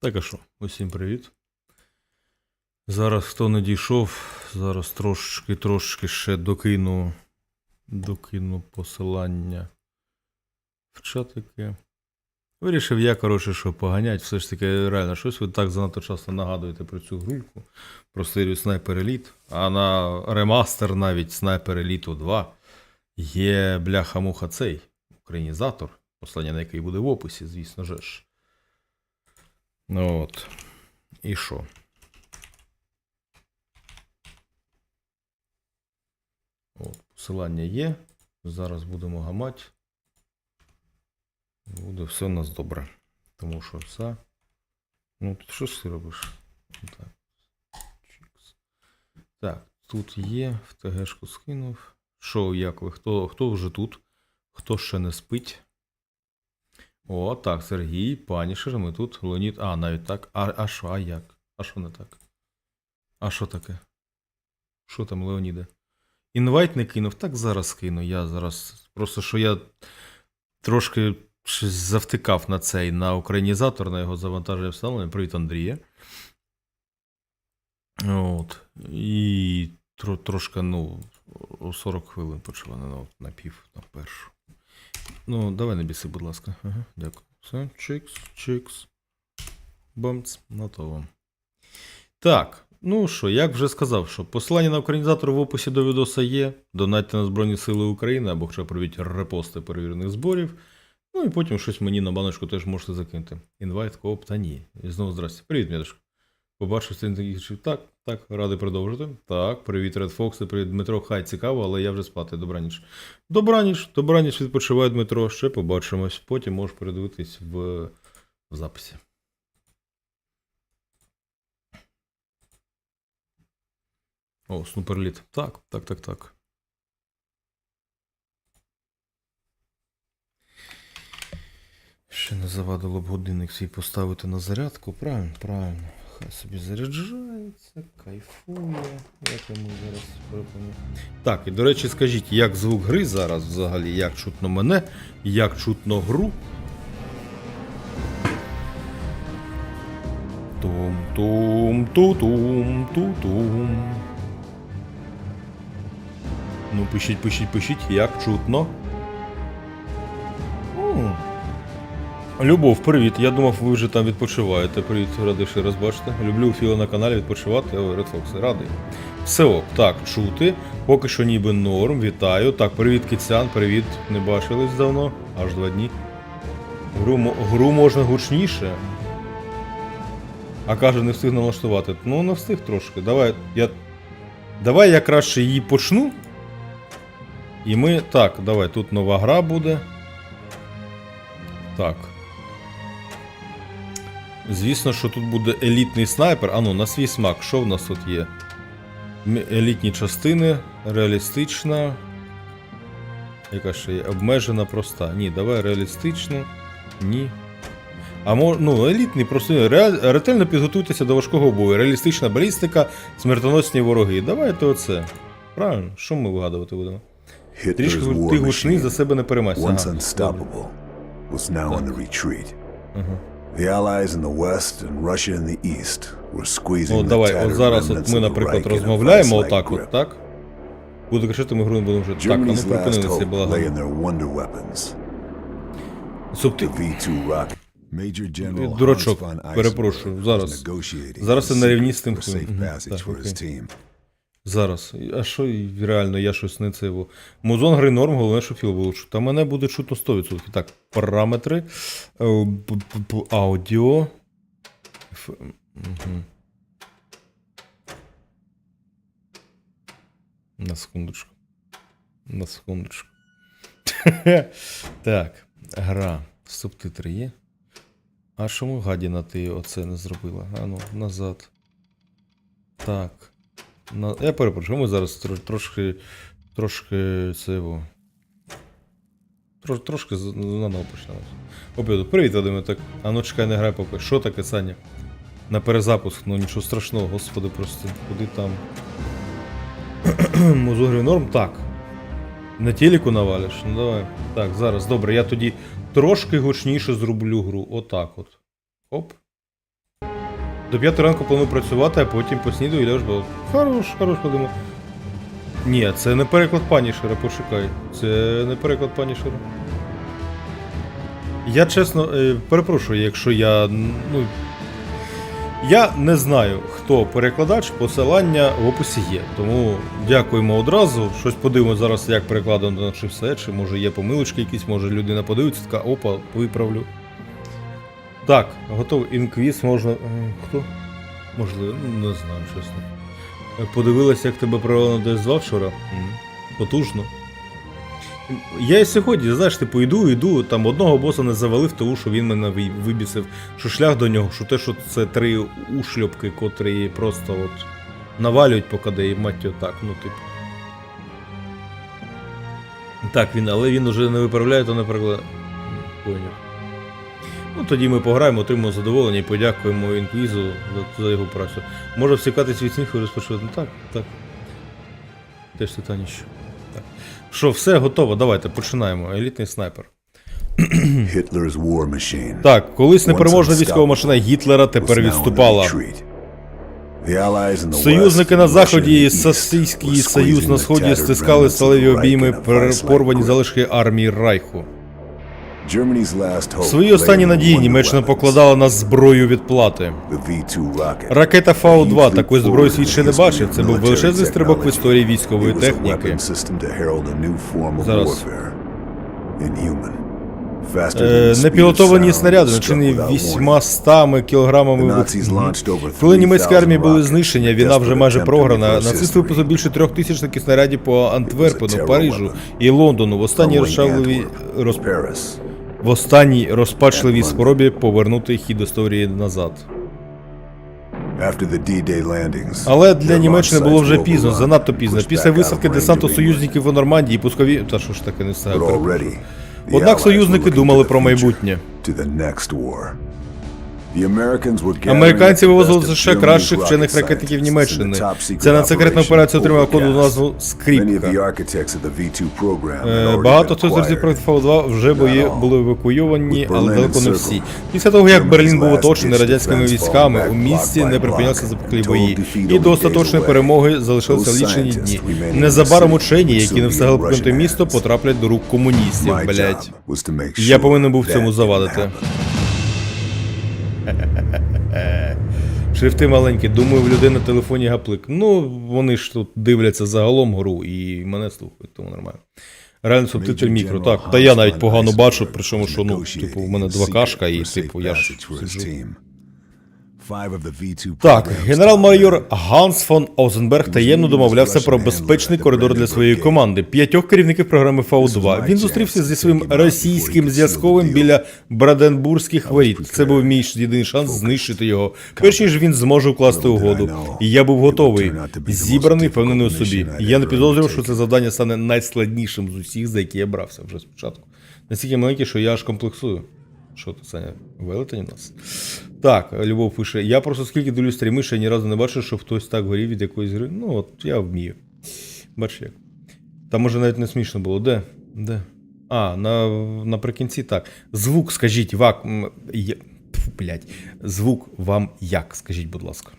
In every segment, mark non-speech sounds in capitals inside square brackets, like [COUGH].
Так а що, усім привіт. Зараз хто не дійшов, зараз трошечки, трошечки ще докину, докину посилання в чатики. Вирішив я, коротше, що поганять, все ж таки, реально, щось ви так занадто часто нагадуєте про цю гульку, про серію Sniper Elite, а на ремастер навіть Sniper Elite 2 є бляха-муха цей українізатор, послання на який буде в описі, звісно же ж. Ну от. І що? От, посилання є. Зараз будемо гамати. Буде все у нас добре. Тому що все. Ну, тут що ж ти робиш? Так. Так, тут є, в ТГшку скинув. Що, як ви? Хто, хто вже тут? Хто ще не спить? О, так, Сергій, Панішер, ми тут, Леонід. А, навіть так. А, а що, а як? А що не так? А що таке? Що там, Леоніде? Інвайт не кинув, так зараз кину. Я зараз. Просто що я трошки завтикав на цей на українізатор, на його завантаження встановлення. Привіт, Андрія. От. І тро, трошки, ну, 40 хвилин почала на, на пів, на першу. Ну, давай не біси, будь ласка. Ага, дякую. Все, чикс, чикс. Бамц, на то вам. Так, ну що, як вже сказав, що посилання на українізатор в описі до відоса є. Донатьте на Збройні Сили України або хоча б робіть репости перевірених зборів. Ну і потім щось мені на баночку теж можете закинути. Інвайт, кооп та ні. І знову здрасте. Привіт, м'ятушка. Побачив сьогодні таких. Так, так, радий продовжити. Так, привіт, Ред Фокси, привіт, Дмитро. Хай цікаво, але я вже спати. Добраніч. Добраніч, добраніч, відпочивай, Дмитро. Ще побачимось. Потім можеш передивитись в, в записі. О, снуперліт. Так, так, так, так. Ще не завадило б годинник свій поставити на зарядку. Правильно, правильно. Хай собі заряджається, кайфує. Як йому зараз припомню. Так, і до речі, скажіть, як звук гри зараз взагалі, як чутно мене, як чутно гру. Тум-тум-ту-тум-ту-тум. Ну, пишіть, пишіть, пишіть, як чутно. Любов, привіт. Я думав, ви вже там відпочиваєте. Привіт, радий ще раз бачити. Люблю Філа на каналі відпочивати. Ой, Red Fox, радий. Все ок, так, чути. Поки що ніби норм. Вітаю. Так, привіт, Кіцян, привіт. Не бачились давно, аж два дні. Гру, гру можна гучніше. А каже, не встиг налаштувати. Ну, не встиг трошки. Давай я. Давай я краще її почну. І ми. Так, давай, тут нова гра буде. Так. Звісно, що тут буде елітний снайпер. Ану, на свій смак, що в нас тут є? Елітні частини, реалістична. Яка ще є? Обмежена проста. Ні, давай реалістичну. Ні. А мож, ну, елітний, просто ре, ретельно підготуйтеся до важкого бою. Реалістична балістика, смертоносні вороги. Давайте оце. Правильно, що ми вигадувати будемо? Трішки ти гучний, за себе не переймайся. Ага. Ага. The Allies in the west and Russia in the east were squeezing О, the давай, от зараз от ми, наприклад, розмовляємо отак от, так? Буду кричати, ми гру не будемо вже. Так, а ну Germany's last припинилися hope була. lay in their wonder weapons, Субти... the V-2 rocket. Major General Дурачок, перепрошую, зараз. Зараз the на рівні з тим, хто- Зараз. А що реально, я щось не це. його- Музон гри норм, головне, що філ було. Та мене буде чутно 100%. Так, параметри. Е, Аудіо. Мгм. На секундочку. На секундочку. [LAUGHS] так, гра. Субтитри є. А чому гадіна ти оце не зробила? А ну, назад. Так. На... Я перепрошую, ми зараз тро- трошки. Трошки це його. Трош, трошки заново почнемо. Опять, привіт, Вадиме, так. А ну чекай, не грай поки. Що таке, Саня? На перезапуск, ну нічого страшного, господи, просто куди там. [CLEARS THROAT] Музогрі норм? Так. На телеку навалиш? Ну давай. Так, зараз, добре, я тоді трошки гучніше зроблю гру. Отак от. Оп. До п'ятої ранку планую працювати, а потім поснідаю і ляж до. Хорош, хорош, подумав. Ні, це не переклад панішера, почекай. Це не переклад панішера. Я чесно, е, перепрошую, якщо я. Ну, я не знаю, хто перекладач, посилання в описі є. Тому дякуємо одразу. Щось подивимося зараз, як перекладено чи все, чи може є помилочки якісь, може людина подивиться, така опа, виправлю. Так, готовий. Інквіз можна. Хто? Можливо, ну, не знаю, чесно. Е, Подивилася, як тебе провели на ДС2 вчора. М, Потужно. Я і сьогодні, знаєш, типу, йду, йду, там одного боса не завалив, тому що він мене вибісив. Що шлях до нього, що те, що це три ушльопки, котрі просто от навалюють по КД і мать його так, ну типу. Так, він, але він уже не виправляє, то не перекладає. М, Поняв. Ну тоді ми пограємо, отримаємо задоволення і подякуємо інквізу за, за його працю. Може всікатись від сміху і розпочати. Ну так, так. Теж титаніще. Так. Що, все готово, давайте починаємо. Елітний снайпер. [CLEARS THROAT] Так, колись непереможна військова машина Гітлера тепер відступала. Союзники на заході і were союз на сході стискали сталеві обійми порвані залишки армії Райху. Свої останні надії Німеччина покладала на зброю відплати. The V2 rocket. Ракета Фау-2, такої зброї світ ще не бачив. Це був величезний стрибок в історії військової техніки. Зараз. Е, Непілотовані снаряди, начинені without 800 кілограмами over Коли німецькі армії були знищені, війна вже майже програна. Нацисти випустили більше трьох тисяч таких снарядів по Антверпену, Парижу і Лондону в останній Following розчавливій Antwerp, роз... Paris. В останній розпачливій спробі повернути хід історії назад. Але для Німеччини було вже пізно, занадто пізно. Після висадки десанту союзників у Нормандії пускові. Та що ж таке не the Однак союзники думали про майбутнє. Американці вивозили of ще кращих вчених ракетників Німеччини. Ця надсекретна операція отримала коду назву Скріпка. architects of the V2 program had Е, Багато хто з acquired. проти Фау-2 вже бої були евакуйовані, але далеко не всі. Після того, як Берлін був оточений радянськими військами, у місті не block припинялися запеклі бої. І до остаточної перемоги залишилися лічені дні. Незабаром учені, які не встигли покинути місто, потраплять до рук комуністів, блять. Я повинен був цьому завадити. [LAUGHS] Шрифти маленькі, думаю, в людей на телефоні гаплик. Ну, вони ж тут дивляться загалом гру і мене слухають, тому нормально. Реально субтитр мікро, так. Та я навіть погано бачу, причому що ну, типу, в мене 2Кшка і типу я ж сиджу. Так, генерал-майор Ганс фон Озенберг таємно домовлявся про безпечний коридор для своєї команди. П'ятьох керівників програми Фау-2. Він зустрівся зі своїм російським зв'язковим біля Браденбурзьких воріт. Це був мій єдиний шанс знищити його, перш ніж він зможе укласти угоду. І я був готовий, зібраний, впевнений у собі. І я не підозрював, що це завдання стане найскладнішим з усіх, за які я брався вже спочатку. Настільки маленький, що я аж комплексую. Що Саня, велетень у нас? Так, Любов пише: я просто скільки дивлюсь стріми, ще ні разу не бачив, щоб хтось так горів від якоїсь гри. Ну, от я вмію. Бач як. Там може навіть не смішно було. Де? Де? А, на, наприкінці так. Звук, скажіть, вак. Я, Тьфу, блядь. Звук вам як? Скажіть, будь ласка.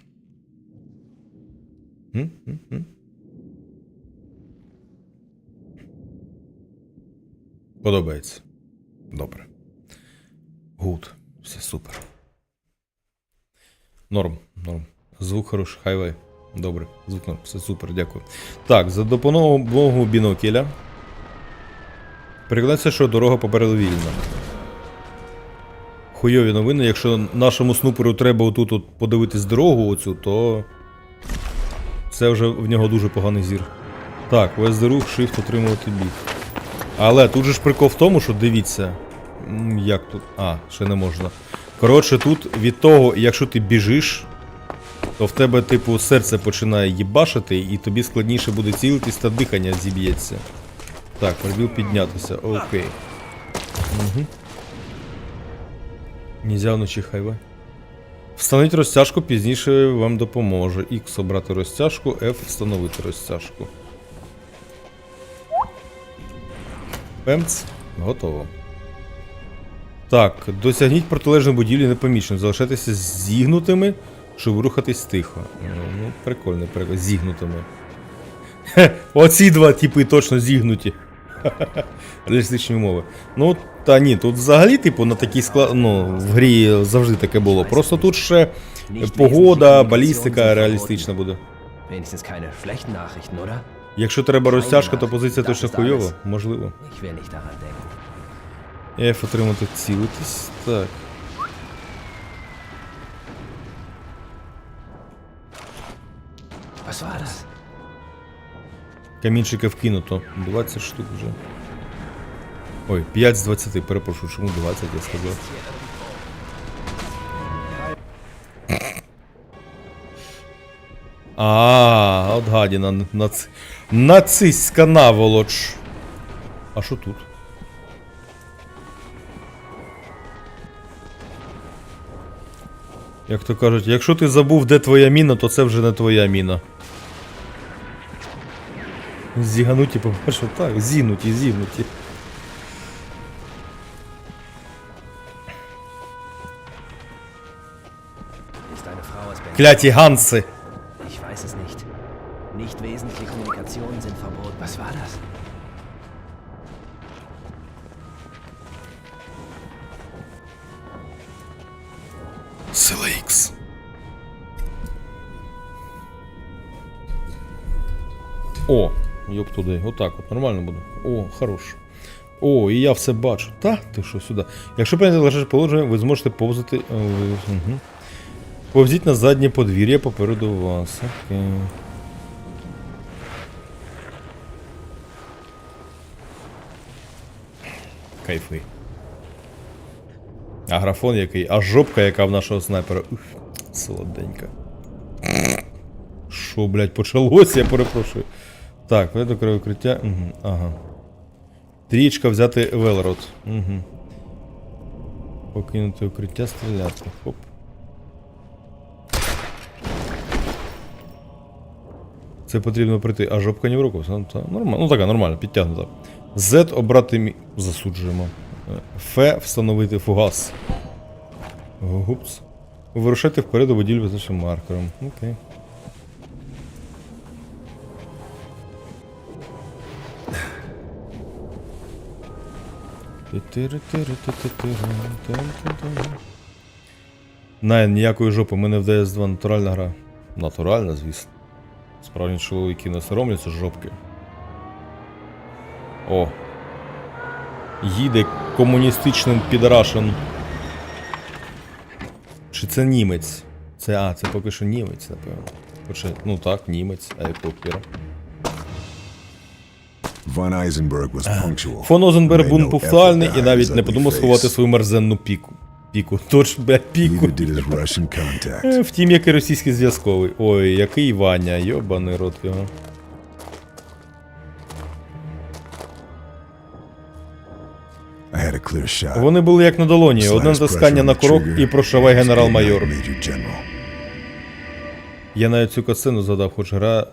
М? М? М? Подобається. Добре. Гуд. Все супер. Норм, норм. Звук хороший, хайвей. Добре, звук норм, все супер, дякую. Так, за допомогою бінокеля. Перекладається, що дорога попереду вільна. Хуйові новини, якщо нашому снуперу треба отут от подивитись дорогу оцю, то це вже в нього дуже поганий зір. Так, весь рух, shift отримувати біг. Але тут же ж прикол в тому, що дивіться. Як тут. А, ще не можна. Коротше, тут від того, якщо ти біжиш, то в тебе, типу, серце починає їбашити, і тобі складніше буде цілитись та дихання зіб'ється. Так, пробіл піднятися. Окей. Угу. Нельзя вночі хайве. Встановіть розтяжку, пізніше вам допоможе. X обрати розтяжку, F встановити розтяжку. Пемц. Готово. Так, досягніть протилежної будівлі непомічено. Залишайтеся зігнутими, щоб рухатись тихо. Ну, прикольно, прикольно. Зігнутими. Хе, оці два типи точно зігнуті. [LAUGHS] Реалістичні умови. Ну, та ні, тут взагалі, типу, на такий склад. Ну, в грі завжди таке було. Просто тут ще погода, балістика реалістична буде. Якщо треба розтяжка, то позиція точно хуйова. Можливо. F отримати цілитись. Так. Камінчика вкинуто. 20 штук вже. Ой, 5 з 20, перепрошую, чому 20, я сказав. А, от гадіна нац... нацистська наволоч. А що тут? Як то кажуть, якщо ти забув, де твоя міна, то це вже не твоя міна. Зігануті, по-перше, так, зігнуті, зігнуті. Кляті ганси. О, йоп туди, отак от, нормально буде. О, хорош. О, і я все бачу. Та, ти що сюди. Якщо прийняти лежаче положення, ви зможете повзати. Угу. Повзіть на заднє подвір'я попереду вас. Окей. Кайфи. А графон який, а жопка, яка в нашого снайпера. Ух, солоденька. Що, блядь, почалося, я перепрошую. Так, порядок укриття. Угу, ага. Трічка взяти Велрод. Угу. Покинути укриття, стріляти. Хоп. Це потрібно прийти. А жопка ні в руку. Нормально. Ну така, нормально, підтягнута. Z обрати мі... Засуджуємо. Ф встановити фугас. Гупс. Вирушайте вперед у будівлю визначеним маркером. Окей. Найн, ніякої жопи, не в DS2 натуральна гра. Натуральна, звісно. Справжні чоловіки не соромляться жопки. О. Їде комуністичним підрашем. Чи це німець? Це, а, це поки що німець, напевно. Хоча, ну так, німець, а якого хера? Фон Озенберг був пунктуальний і навіть не подумав сховати свою мерзенну піку. Піку. [LAUGHS] Тож, бля, піку. Е, Втім, як і російський зв'язковий. Ой, який Ваня, йобаний рот його. Вони були як на долоні, одне натискання на курок і прошавай генерал-майор. Я навіть цю касцену згадав, хоч гра.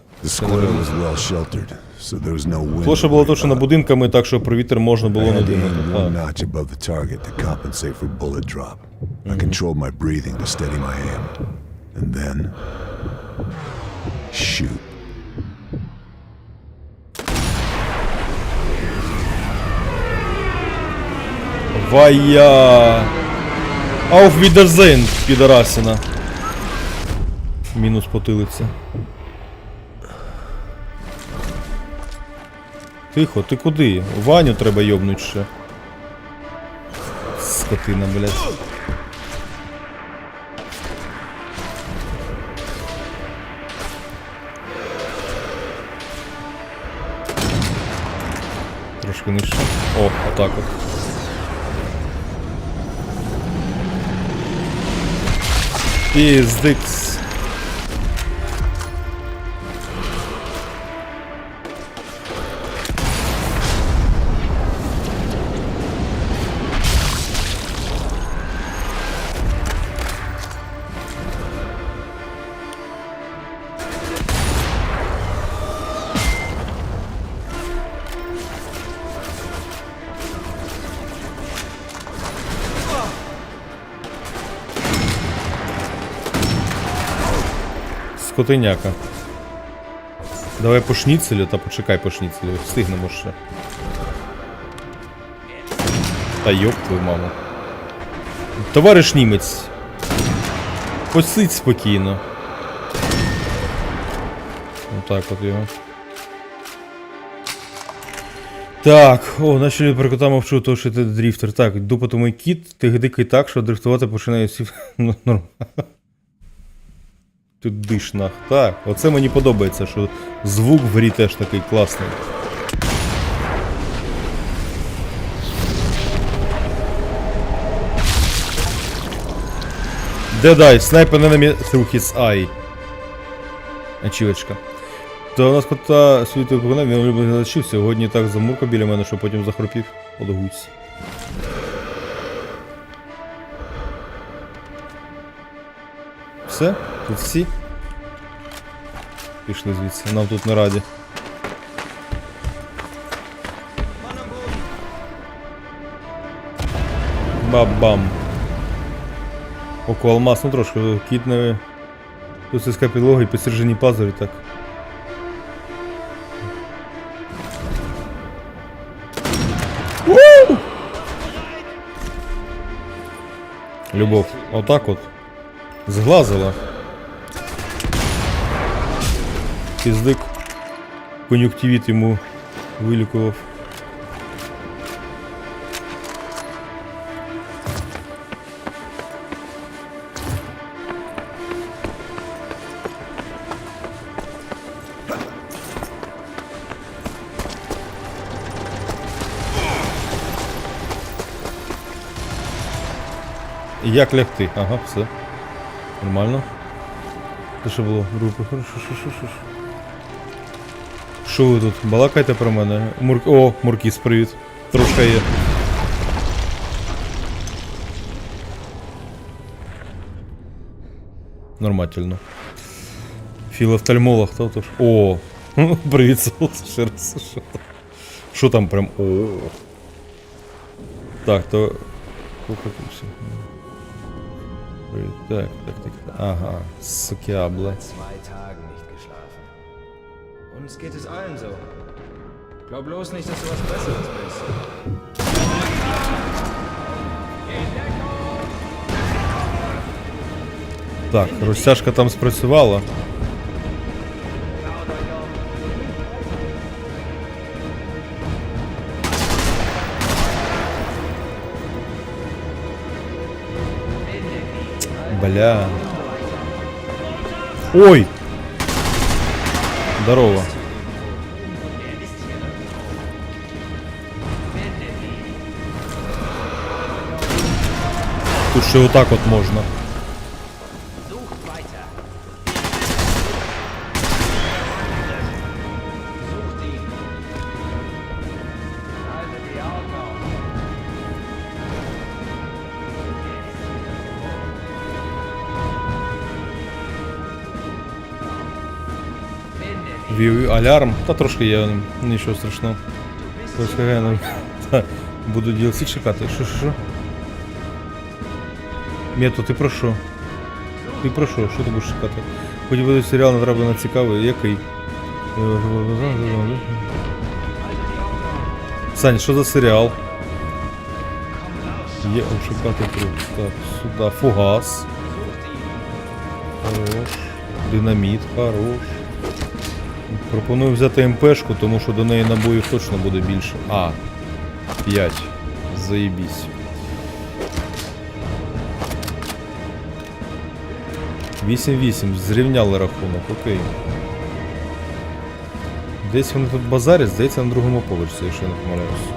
Площа була точена about. будинками, так що про вітер можна було не думати. Shoot. Вая. Auf Wiedersehen, підарасина. Мінус потилиця. Тихо, ти куди? Ваню треба йобнуть ще. Скотина, блядь. Трошки нижче. О, отак от. Піздикс. Скотиняка. Давай по шніцелю, та почекай по шніцелю, встигнемо ще. Та йоп твою маму. Товариш німець. Посидь спокійно. Отак от його. Так, о, наші люди про кота мовчу, то що ти дріфтер. Так, дупатимий кіт, ти дикий так, що дрифтувати починає всі. [LAUGHS] Ну, нормально. Тут дишнах. Так, оце мені подобається, що звук в грі теж такий класний. Dead Eye, Sniper enemy through his eye. Ачівочка. То у нас кота світу виконав, він улюблений глядачів. Сьогодні так замурка біля мене, що потім захропів. От. Все? Тут всі? Пішли звідси, нам тут не раді. Бабам. Око алмаз, ну трошки кіт не. Тут сільська підлога і підсержені пазурі так. Любов, отак от. Зглазила. Піздик. Кон'юктивіт йому вилікував. Як лягти? Ага, все. Нормально. Це що було? Групи. Хорошо, що, що, що, що. Що ви тут? Балакайте про мене? Мур... О, Муркіс, привіт. Трошка є. Нормально. Філофтальмолог, хто то ж? О! [LAUGHS] Привіт, Солос, ще раз. Що там? Що там прям? О. Так, то. Покатимося. Так, так, так. так. Ага, сокябле. zwei Tagen nicht geschlafen. Uns geht es allen so. Glaub bloß nicht, dass du was Besseres bist. Так, розтяжка там спрацювала. Бля. Ой! Здорово. Тут ще отак от можна. Вів алярм. Та трошки є, нічого страшного. Трошки Буду DLC чекати. Що, що, що? Мето, ти про що? Ти про що? Що ти будеш чекати? Хоч буде серіал натраплено цікавий, який? Сань, що за серіал? Є шукати круг. Так, сюди. Фугас. Хорош. Динаміт, хорош. Пропоную взяти МПшку, тому що до неї набоїв точно буде більше. А, 5. Заєбісь. Вісім-вісім, зрівняли рахунок, окей. Десь вони тут базарять, здається, на другому поверсі, якщо я не помиляюсь.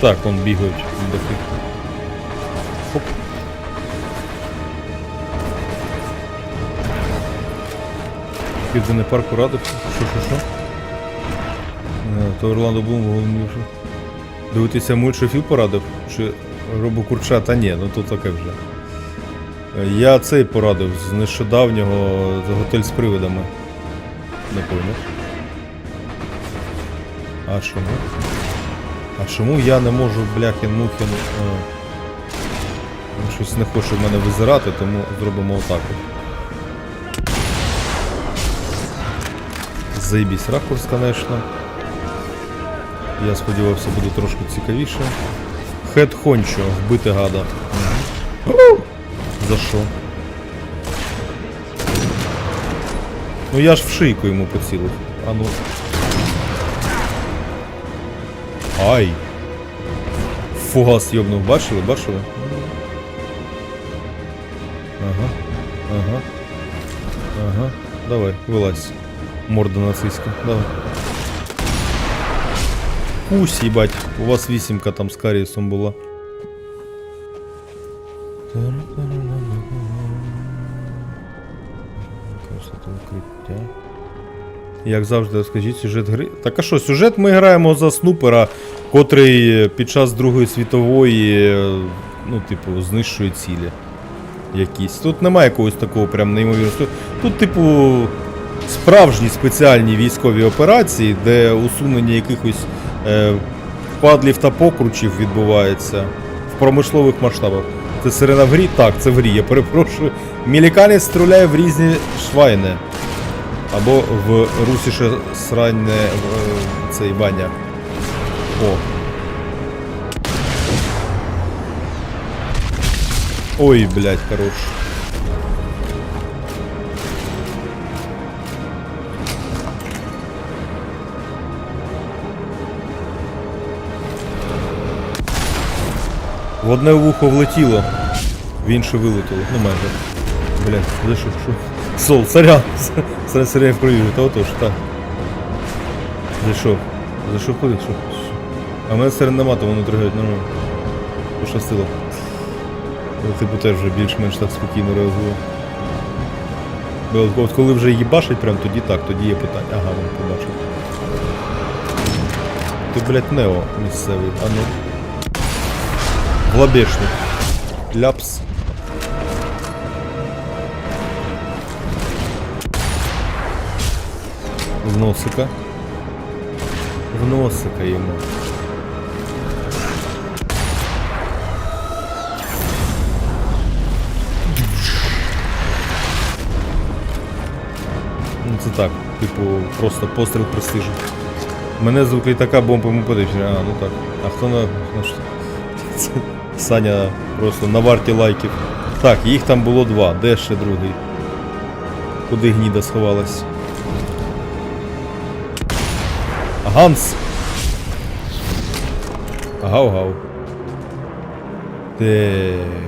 Так, вон бігають дахи. Хоп. Південний парк порадив. Що, що, що? Е, То Орландо Блум головний. що? Дивитися мульт, що Філ порадив? Чи Робо Курча? Та ні, ну то таке вже. Е, Я цей порадив з нещодавнього готель з привидами. Не поняв. А чому? А чому я не можу, бляхін мухін. е, Щось не хоче в мене визирати, тому зробимо отак. от. Заїбісь ракурс, конечно. Я сподівався, буде трошки цікавіше. Хед Хончо, вбити гада. За що? Ну я ж в шийку йому поцілив. А ну. Ай! Фугас йобнув, бачили, бачили? Ага. Ага. Ага. Давай, вилазь. Морда нацистська. Давай. Кусь, їбать. У вас вісімка там з карієсом була. Як завжди, скажіть сюжет гри. Так а що, сюжет ми граємо за снупера, котрий під час Другої світової, ну, типу, знищує цілі. Якісь. Тут немає якогось такого прям неймовірного. Тут- Тут, типу, справжні спеціальні військові операції, де усунення якихось е, падлів та покручів відбувається в промислових масштабах. Це сирена в грі? Так, це в грі, я перепрошую. Міліканець стріляє в різні швайни. Або в русіше сране е, цей Ваня. О. Ой, блядь, хорош. В одне вухо влетіло, в інше вилетіло. Ну майже. Блядь, що, що? Сол, сорян. Сорян, сорян в крові, та отож, так. Зайшов. Зайшов куди? Що? А мене сирен нема, то воно тригають нормально. Пощастило. Я, Типу теж вже більш-менш так спокійно реагує. Бо от- коли вже їбашить, прям тоді так, тоді є питання. Ага, він побачив. Ти, блядь, Нео місцевий, а ну. В лобешник. Ляпс. В носика. В носика йому. Ну це так, типу, просто постріл престижу. Мене звук літака бомба йому подивився. А, ну так. А хто на. [LAUGHS] Саня просто на варті лайків. Так, їх там було два. Де ще другий? Куди гніда сховалась? Ганс! Гав-гав. Так.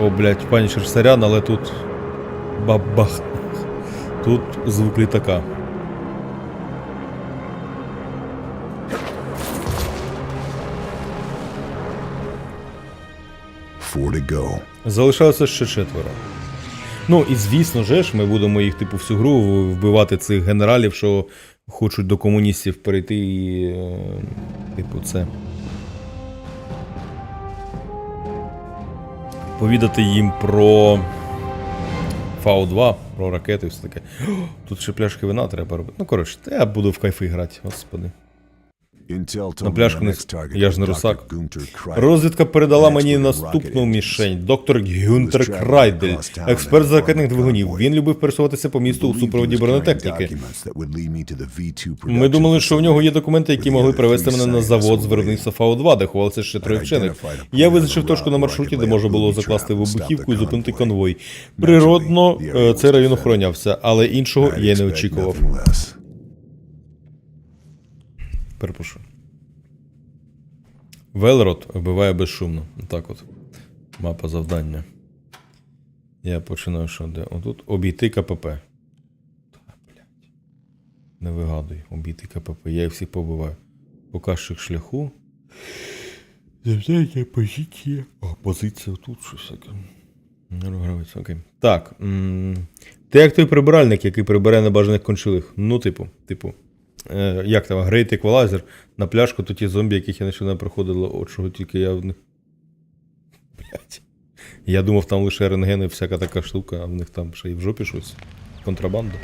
О, блядь, панічер сорян, але тут. Бабах. Тут звук літака. Four to go. Залишалося ще четверо. Ну і звісно же ж, ми будемо їх, типу, всю гру вбивати цих генералів, що хочуть до комуністів перейти і. е, Типу, це. Повідати їм про Фау-2, про ракети і все таке. Тут ще пляшки вина треба робити. Ну, коротше, я буду в кайфи грати, господи. На пляшку не я ж не русак. Розвідка передала мені наступну мішень. Доктор Гюнтер Крайдель, експерт з ракетних двигунів. Він любив пересуватися по місту у супроводі бронетехніки. documents that would lead me to the V2 Ми думали, що в нього є документи, які могли three мене на завод з виробництва Фау-2, де ховалися ще троє вчених. Я визначив точку на маршруті, де можна було закласти вибухівку і зупинити конвой. Природно, е, цей район охоронявся, але іншого я не очікував. Перепрошую. Велрот вбиває безшумно. Так от. Мапа завдання. Я починаю що де? Отут обійти КПП. Та, блядь. Не вигадуй, обійти КПП. Я їх всіх побиваю. Показчик шляху. Завдання позиція. О, позиція тут щось таке. Окей. Так. Ти як той прибиральник, який прибирає небажаних кончилих. Ну, типу, типу. Е, як там, Great Equalizer на пляшку, то ті зомбі, яких я нещодавно проходила, от чого тільки я в них. Блять. Я думав, там лише рентген і всяка така штука, а в них там ще й в жопі щось. контрабанда.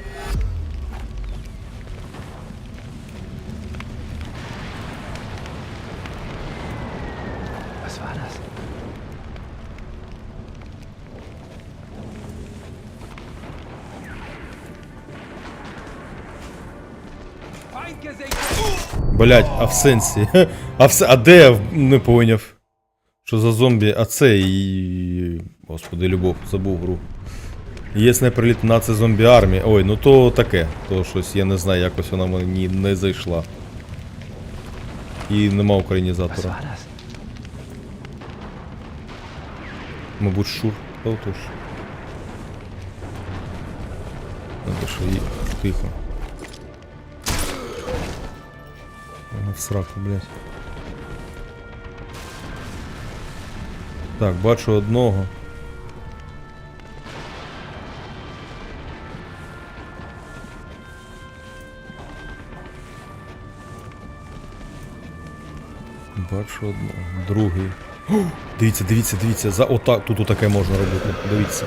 Блять, а в сенсі. [LAUGHS] А, в, а де я не поняв? Що за зомбі? А це і. Господи, любов, забув гру. Є снайперліт на це зомбі армії. Ой, ну то таке. То щось, я не знаю, якось вона мені не зайшла. І нема українізатора. Мабуть, шур. Та отож. Надо що її. Тихо. В сраку, блядь. Так, бачу одного. Бачу одного. Другий. О, дивіться, дивіться, дивіться. За ота... Тут отаке можна робити. Дивіться.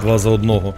Два за одного.